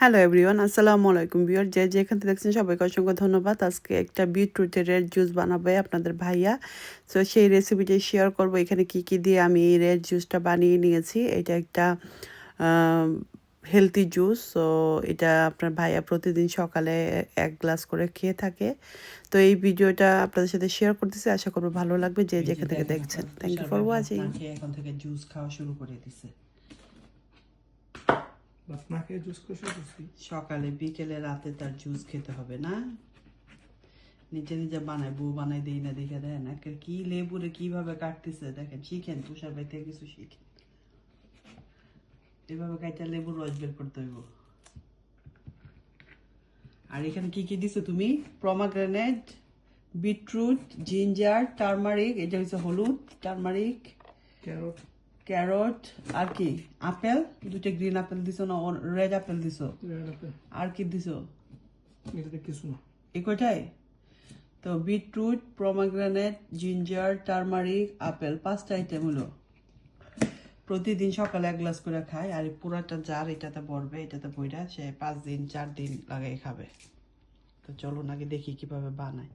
Hello everyone আসসালামু আলাইকুম বিয়ার যে যেখান থেকে দেখছেন সবাইকে অসংখ্য ধন্যবাদ। আজকে একটা বিটরুটের রেড জুস বানাবে আপনাদের ভাইয়া। তো সেই রেসিপিটি শেয়ার করব। এখানে কি কি দিয়ে আমি এই রেড জুসটা বানিয়ে নিয়েছি। এটা একটা হেলদি জুস তো এটা আপনার ভাইয়া প্রতিদিন সকালে এক গ্লাস করে খেয়ে থাকে। তো এই ভিডিওটা আপনাদের সাথে শেয়ার করতেছি। আশা করব ভালো লাগবে। যে যেখান থেকে দেখছেন। থ্যাংক ইউ ফর ওয়াচিং এখন থেকে জুস খাওয়া শুরু করে দিছে। বাস না খেয়ে জুস করে সকালে বিকেলে রাতে তার জুস খেতে হবে না। নিজে নিজে বানায় বউ বানাই দেই না দেখে দেয় না। কি লেবুরে কীভাবে কাটতেছে? দেখেন শিখেন তুষার বাড়ি থেকে কিছু শিখেন এভাবে কাইটা লেবুর রস বের করতে হইব। আর এখানে কি কি দিছো তুমি? প্রমাগ্রেনেট বিটরুট জিঞ্জার টার্মারিক এটা হচ্ছে হলুদ টার্মারিক ক্যারট ক্যারট আর কি? আপেল? দুটো গ্রিন আপেল দিছো না রেড আপেল দিছো? আর কি দিছো? এটাতে কিছু না। এই কয়টাই? তো beetroot pomegranate ginger turmeric apple পাঁচটা আইটেম হলো। প্রতিদিন সকালে এক গ্লাস করে খায় আর পুরাটা জার এটাতে ভরবে এটাতে বইটা সে পাঁচ দিন চার দিন লাগাই খাবে। তো চলো নাকি দেখি কীভাবে বানায়।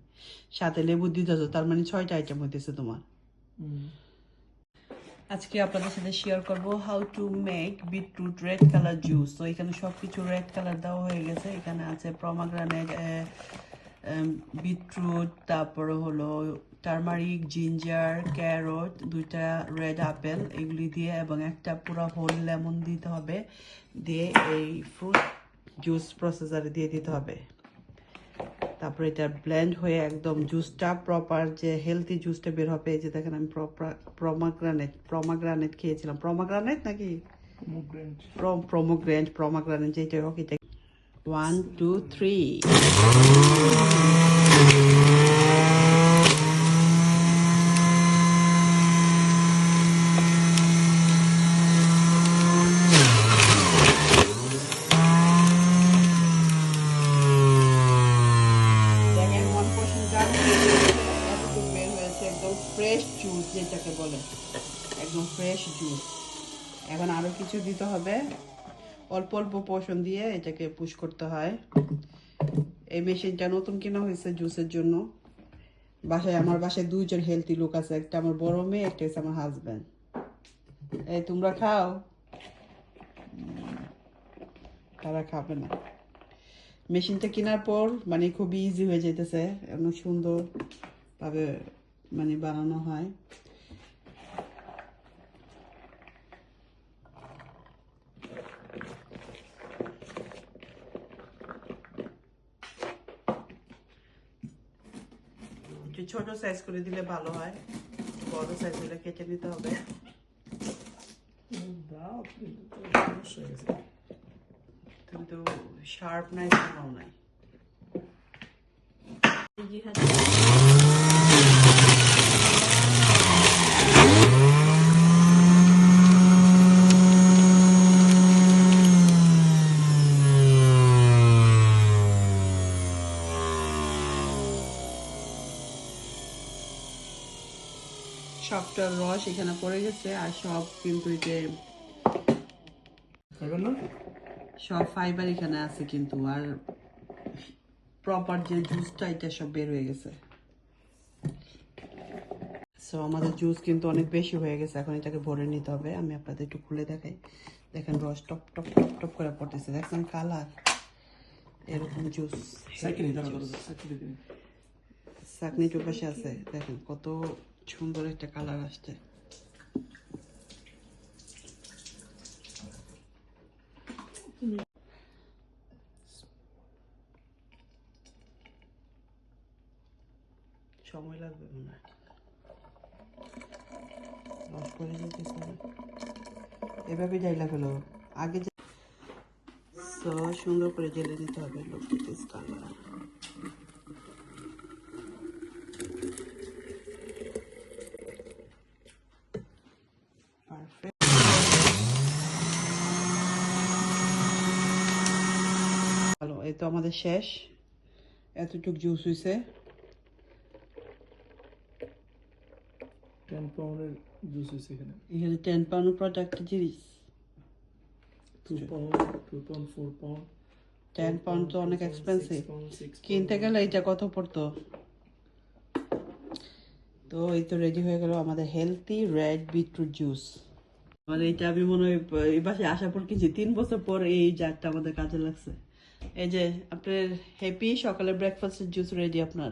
সাথে লেবু দিতেছো তার মানে ছয়টা আইটেম হইতেছে তোমার। আজকে আপনাদের সাথে শেয়ার করব how to make beetroot red colour juice তো এখানে সব কিছু রেড কালার দেওয়া হয়ে গেছে। এখানে আছে প্রমাগ্রানেট বিটরুট তারপরে হলো টার্মারিক জিঞ্জার ক্যারট দুইটা রেড আপেল এগুলি দিয়ে এবং একটা পুরো হোল লেমন দিতে হবে। দিয়ে এই ফ্রুট জুস প্রসেসারে দিয়ে দিতে হবে। তারপরে এটা ব্লেন্ড হয়ে একদম জুসটা প্রপার যে হেলদি জুসটা বের হবে এই যে দেখেন আমি প্রমাগ্রানেট প্রমাগ্রানেট খেয়েছিলাম। প্রমাগ্রানেট নাকি? মুগ্রেন্ট প্রমোগ্রেন্ট প্রমাগ্রানেট যেটা হোক এটা ওয়ান টু থ্রি দেখেন ওয়ান পার্সেন্ট এতটুকু বের হয়েছে একদম ফ্রেশ জুস বলে একদম ফ্রেশ জুস এখন আরও কিছু দিতে হবে। অল্প অল্প পোষণ দিয়ে এটাকে পুশ করতে হয়। এই মেশিনটা নতুন কেনা হয়েছে জুসের জন্য। বাসায়, আমার বাসায় দুইজন হেলদি লোক আছে। একটা আমার বড় মেয়ে, একটা হচ্ছে আমার হাজব্যান্ড এই তোমরা খাও। তারা খাবে না। মেশিনটা কেনার পর মানে খুবই ইজি হয়ে যেতেছে এমন সুন্দর ভাবে মানে বানানো হয়। একটু ছোট সাইজ করে দিলে ভালো হয়। বড় সাইজ হলে কেটে নিতে হবে। কিন্তু শার্প নাই নাই। সবটার রস এখানে পড়ে গেছে আর সব কিন্তু এই যে সব ফাইবার এখানে আছে কিন্তু আর প্রপার যে জুসটা এটা সব বের হয়ে গেছে। সো আমাদের জুস কিন্তু অনেক বেশি হয়ে গেছে। এখন এটাকে ভরে নিতে হবে। আমি আপনাদের একটু খুলে দেখাই। দেখেন রস টপ টপ টপ টপ করে পড়তেছে। দেখছেন কালার? এরকম জুস চাকনি চোপাশে আছে। দেখেন কত সুন্দর একটা কালার আসছে। সময় লাগবে মনে হয়। এভাবে যাইলা ফেলো আগে সুন্দর করে জেলে দিতে হবে লোক কালার পারফেক্ট ভালো এই তো আমাদের শেষ। এতটুক জুস হয়েছে টেন পাউন্ডের জুস হয়েছে এখানে। এখানে টেন পাউন্ড প্রোডাক্ট জিনিস। Two pound two pound four pound ten pound তো অনেক এক্সপেন্সিভ কিনতে গেলে এটা কত পড়তো? তো এই তো রেডি হয়ে গেল আমাদের হেলদি রেড বিটরুট জুস মানে এটা আমি মনে হয় এই পাশে আসার পর কিনছি তিন বছর পর এই জারটা আমাদের কাজে লাগছে। এই যে আপনার হ্যাপি সকালে ব্রেকফাস্টের জুস রেডি আপনার।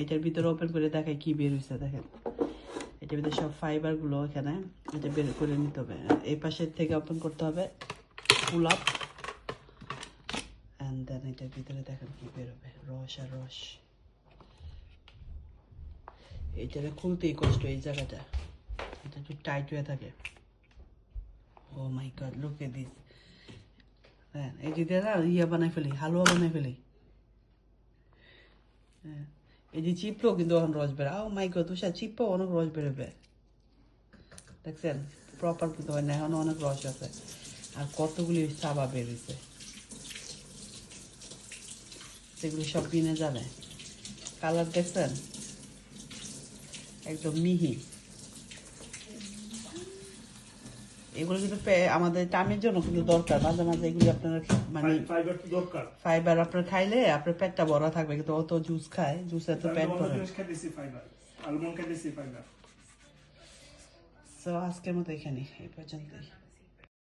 এটার ভিতরে ওপেন করে দেখায় কি বের হয়েছে দেখেন। এটার ভিতরে সব ফাইবারগুলো এখানে, এটা বের করে নিতে হবে। এই পাশের থেকে ওপেন করতে হবে ফুল আপ অ্যান্ড দেন এটার ভিতরে দেখেন কি বেরোবে রস আর রস। এইটারে খুলতেই কষ্ট এই জায়গাটা। এটা একটু টাইট হয়ে থাকে। ও my god look at this হ্যাঁ এই যে না ইয়া বানাই ফেলি, হালুয়া বানাই ফেলি। হ্যাঁ এই যে চিপলো কিন্তু এখন রস বের ও মাই গড, তুষার চিপও অনেক রস বেরোবে দেখছেন প্রপার কিন্তু হয় না, এখন অনেক রস আছে। আর কতগুলি সাবা বেরিয়েছে সেগুলি সব কিনে যাবে কালার দেখছেন? একদম মিহি। এগুলো কিন্তু পে- আমাদের টামের জন্য কিন্তু দরকার। মাঝে মাঝে এগুলি আপনার মানে ফাইবার তো দরকার? ফাইবার আপনার খাইলে আপনার পেটটা বড় থাকবে কিন্তু অত জুস খায় জুসে তো পেট ভরে। সো আজকের মতো এখানে এই পর্যন্তই।